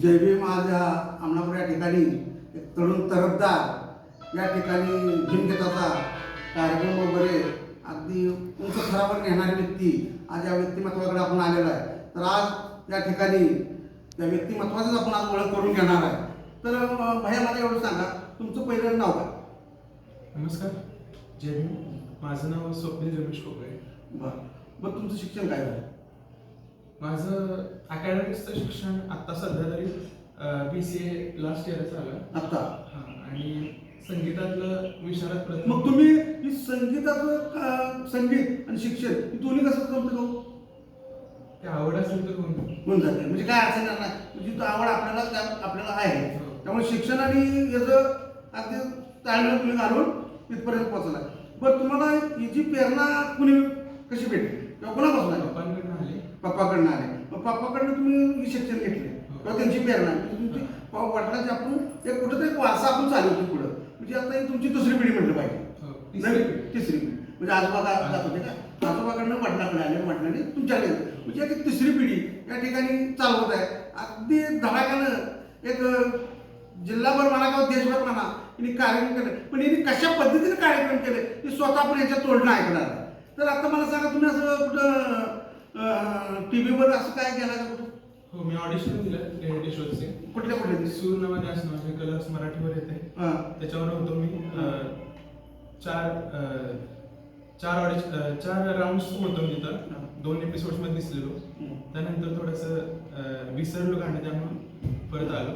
जय भीम आज या आमनापूर या ठिकाणी एक तरुण तरफदार या ठिकाणी भीमगीताचा कार्यक्रम वगैरे. अगदी उंच थरावर नेणारी व्यक्ती. आज या व्यक्तिमत्वाकडे आपण आलेलो आहे. तर आज या ठिकाणी त्या व्यक्तिमत्वाचंच आपण आज ओळख करून घेणार आहे. तर भैया मला एवढं सांगा. तुमचं पहिलं नाव काय? नमस्कार. जय भीम माझं नाव स्वप्नील रमेश कोकळे बरं. बरं तुमचं शिक्षण काय झालं? माझं अकॅडमिक्सचं शिक्षण आत्ता सध्या तरी बी सी ए लास्ट इयरचं आलं आत्ता? हां आणि संगीतातलं विशारद मग प्रथम तुम्ही ही संगीताचं का- संगीत आणि शिक्षण हे दोन्ही कसं जमतं का हो? ते आवड असेल तर होऊन होऊन जाते. म्हणजे काय अडचण येणार नाही. म्हणजे तो आवड आपल्याला त्या- आपल्याला आहे. हो. त्यामुळे शिक्षण आणि याचं अगदी ताळमेळ तुम्ही घालून इथपर्यंत पोहोचला बरं तुम्हाला ही जी प्रेरणा कुणी कशी भेटली? किंवा कोणापासून आली? आले पप्पाकडनं आले. मग पप्पाकडनं तुम्ही शिक्षण घेतले. किंवा त्यांची प्रेरणा तुमची वडिलांची आपण एक कुठंतरी एक वारसा आपण चालवतो पुढं. म्हणजे आता ही तुमची दुसरी पिढी म्हटलं पाहिजे. हो, तिसरी पिढी. तिसरी पिढी. म्हणजे आजोबा का- जात होते का? आजोबाकडनं वडिलाकडे आले. वडिलांनी तुमच्याकडे. म्हणजे एक तिसरी पिढी या ठिकाणी चालवत आहे. अगदी धडाक्यानं एक जिल्हाभर म्हणा किंवा देशभर म्हणा यांनी कार्यक्रम केले. पण यांनी कशा पद्धतीने कार्यक्रम केले हे स्वतः पण याच्या तोडणं ऐकणार तर आता मला सांगा तुम्ही असं कुठं टी व्हीवर असं काय केलं का कुठं? हो मी ऑडिशन दिलं रियालिटी शोचे कुठल्या कुठल्या दिवशी? सूर नवा ध्यास नावाचे कलर्स मराठीवर येते. हां. त्याच्यावर होतो मी अं, चार अं, चार ऑडिशन चार राऊंड्स होतो मी तिथं. दोन एपिसोड्समध्ये दिसलेलो. त्यानंतर थोडंसं विसरलो गाणं त्यामुळे परत आलो.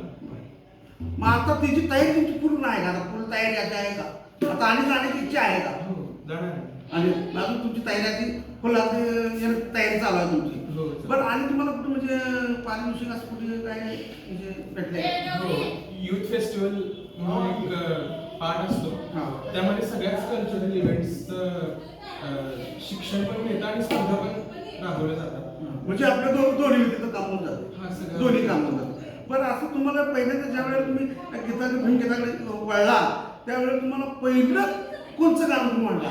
मग आता तिची तयारी तुमची पूर्ण आहे का? आता पूर्ण तयारी अशी आहे का? आता आणि जाण्याची इच्छा आहे का? हो. आणि अजून तुमची तयारी फुल तयारी चालू आहे तुमची. हो बरं आणि तुम्हाला कुठं म्हणजे पारितोषिक असं कुठे काय म्हणजे भेटले हो युथ फेस्टिवल म्हणून एक पार्ट असतो. हा. त्यामध्ये सगळ्याच कल्चरल इव्हेंट्स शिक्षण पण मिळतं आणि स्पर्धा पण राबवल्या जातात. म्हणजे आपल्या दो दोन्ही तिथं काम होऊन हा, जाते सगळं. दोन्ही काम होऊन जातं. बरं असं तुम्हाला पहिल्यांदा ज्या वेळेला तुम्ही त्या गीताकडे भीम गीताकडे वळला त्यावेळेला तुम्हाला पहिलं कोणचं गाणं तुम्ही म्हणला?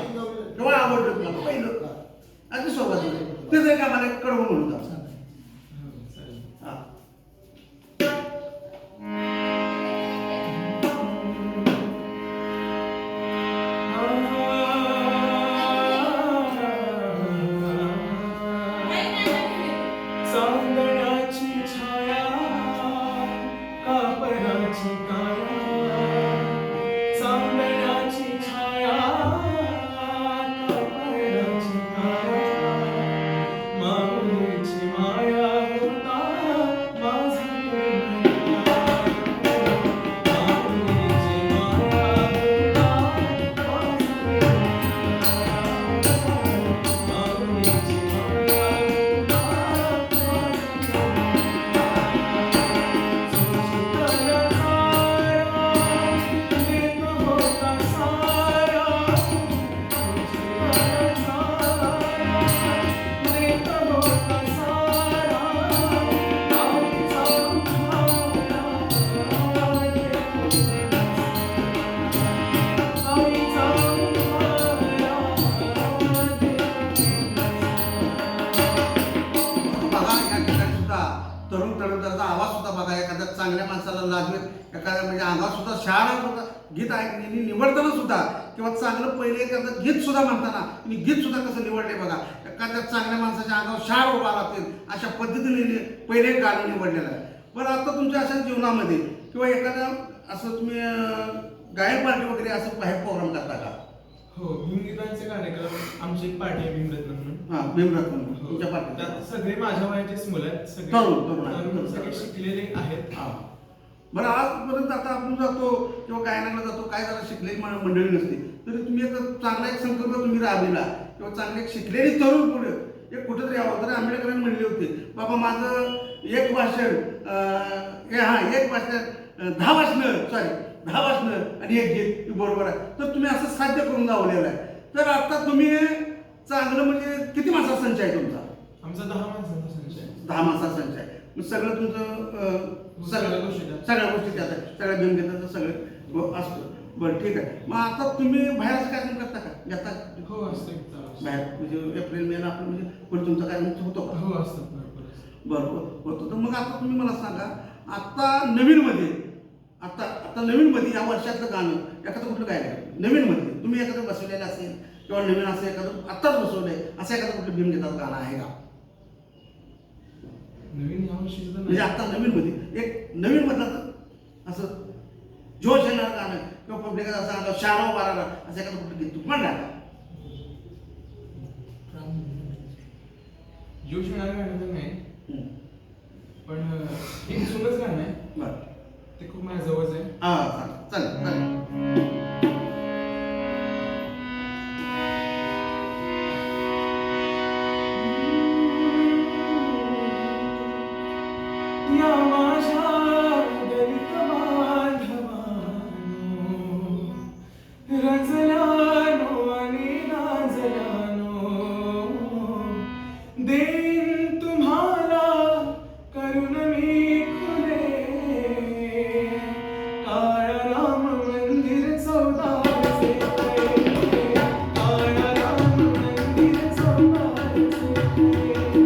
केव्हा आवडलं तुम्हाला पहिलं. अगदी सोबत. तेच एक आम्हाला एक एखाद्या चांगल्या माणसाला लाजवेत एखाद्या म्हणजे अंगात सुद्धा शाळा गीत ऐकणे निवडताना सुद्धा किंवा चांगलं पहिले एखादं गीत सुद्धा म्हणताना आणि गीत सुद्धा कसं निवडले बघा. एखाद्या चांगल्या माणसाच्या अंगावर शाळ उभा लागतील अशा पद्धतीने पहिले गाणं निवडलेलं आहे. पण आता तुमच्या अशा जीवनामध्ये किंवा एखाद्या असं तुम्ही गायक गायन पार्टी वगैरे असं बाहेर प्रोग्राम करता का? हो भीमगीतांचे कार्यक्रम आमची एक पार्टी आहे भीमरत्न म्हणून. हां भीमरत्न हो. तुमच्या पार्टीत. त्यात सगळे माझ्या वयाचेच मुलं आहेत सगळे तरुण, तरुण आहेत. तरुण, सगळे शिकलेले आहेत. हा. बरं आजपर्यंत आता आपण जातो किंवा गायनाला जातो काय जरा शिकलेली म- मंडळी नसते तरी तुम्ही एक चांगला एक संकल्प तुम्ही राबविला किंवा चांगले एक शिकलेली तरुण पुढे. एक कुठेतरी यावं. तर आंबेडकरांनी म्हणले होते बाबा माझं एक भाषण अं, हे हा एक भाषण अं, दहा भाषणं सॉरी दहा भाषणं आणि एक हे बरोबर आहे. तर तुम्ही असं साध्य करून दावलेलं आहे. तर आता तुम्ही चांगलं म्हणजे किती माणसाचा संच आहे तुमचा? आमचा दहा माणसांचा संच आहे. दहा माणसाचा संच आहे. मग सगळं तुमचं सगळ्या गोष्टी. सगळ्या गोष्टी त्यात सगळ्या घेऊन घेतात सगळं असतं. बरं ठीक आहे. मग आता तुम्ही बाहेरचं कार्यक्रम करता का? घेता? हो असतं असतं. बाहेर म्हणजे एप्रिल मेला आपण म्हणजे पुढे तुमचा कार्यक्रम होतो का? हो असतात भरपूर असतात. बरं हो- होतो. तर मग आता तुम्ही मला सांगा आता नवीनमध्ये आता आता नवीनमध्ये या वर्षातलं गाणं एखादं कुठलं गायलं नवीनमध्ये तुम्ही एखादं बसवलेलं असेल किंवा नवीन असं एखादं आत्ताच बसवलंय असं एखादं कुठलं भीम घेतात गाणं आहे का? नवीन म्हणजे. आता नवीनमध्ये एक नवीन मधलं असं जोश येणार गाणं किंवा पब्लिक असं आता शाराव बाराला असं एखादं कुठलं गीत. तुम्ही म्हणा का जोश येणारं गाणं नाही. Música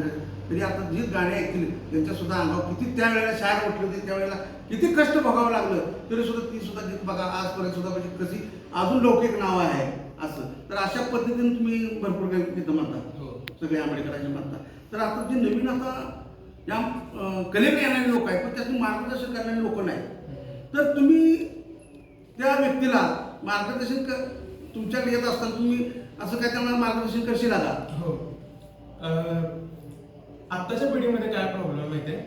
काळाराम मंदिर तरी आता जी गाणी ऐकली त्यांच्या सुद्धा अंगावर किती त्यावेळेला शाळा उठली होती त्यावेळेला किती कष्ट बघावं लागलं तरी सुद्धा ती सुद्धा गीत बघा आजपर्यंत सुद्धा म्हणजे कशी अजून लौकिक नाव आहे असं. तर अशा पद्धतीने तुम्ही भरपूर काही गीतं म्हणता हो. सगळे आंबेडकरांचे म्हणता. तर आता जे नवीन आता या कलेकडे येणारे लोक आहेत पण त्यातून मार्गदर्शन करणारे लोक नाही तर तुम्ही त्या व्यक्तीला मार्गदर्शन क तुमच्याकडे येत असताना तुम्ही असं काय त्यांना मार्गदर्शन करशील का हो. आत्ताच्या पिढीमध्ये काय प्रॉब्लेम माहितीये?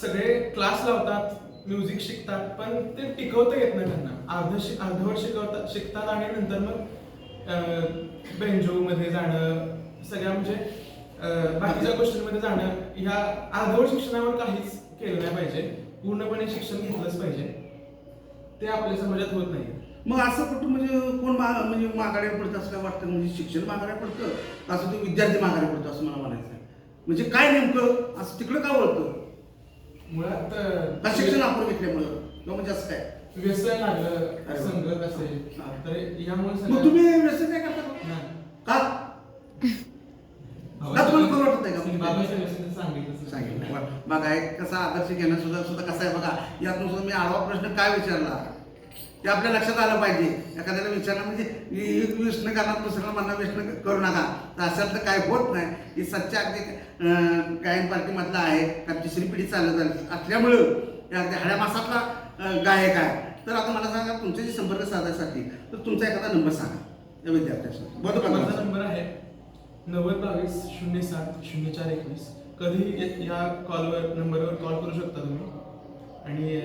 सगळे क्लास लावतात म्युझिक शिकतात पण ते टिकवता येत नाही त्यांना. अर्ध शि अर्धवट शिकवतात शिकतात आणि नंतर मग बेंजोमध्ये जाणं सगळ्या म्हणजे बाकीच्या गोष्टींमध्ये जाणं ह्या अर्धवट शिक्षणावर काहीच केलं नाही पाहिजे. पूर्णपणे शिक्षण घेतलंच पाहिजे. ते आपल्या समाजात होत नाही. मग असं कुठं म्हणजे कोण म्हणजे माघारी पडतं असं काय वाटतं? म्हणजे शिक्षण माघारी पडतं असं ते विद्यार्थी माघारी पडतो असं मला म्हणायचं आहे म्हणजे काय नेमकं? असं तिकडं का वळतं? मुळात का शिक्षण आपण घेतल्यामुळं किंवा म्हणजे असं काय? व्यसन लागलं. संगत असेल हा. तर यामुळे मग तुम्ही व्यसन काय करता? नाही. का? का तुम्हाला करू वाटत नाही का? बाबाच्या व्यसनात सांगितलं सांगितलं. बरं. बघा एक कसा आदर्श घेणं सुद्धा सुद्धा कसं आहे बघा. यातून सुद्धा मी आडवा प्रश्न काय विचारला? ते आपल्या लक्षात आलं पाहिजे. एखाद्याला विचारणं म्हणजे व्यसन करणार दुसऱ्याला म्हणणं व्यसन करू नका. तर असं तर काय होत नाही. ही सच्चा अगदी गायन पार्टीमधला आहे. कारण तिसरी पिढी चालत आली. असल्यामुळं या अगदी हड्या मासातला गायक आहे. तर आता मला सांगा तुमच्याशी संपर्क साधायसाठी तर तुमचा एखादा नंबर सांगा. या विद्यार्थ्याचा बरोबर माझा नंबर आहे नव्वद बावीस शून्य सात शून्य चार एकवीस. कधी या कॉलवर नंबरवर कॉल करू शकता तुम्ही आणि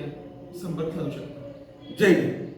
संपर्क साधू शकता. जय हिंद.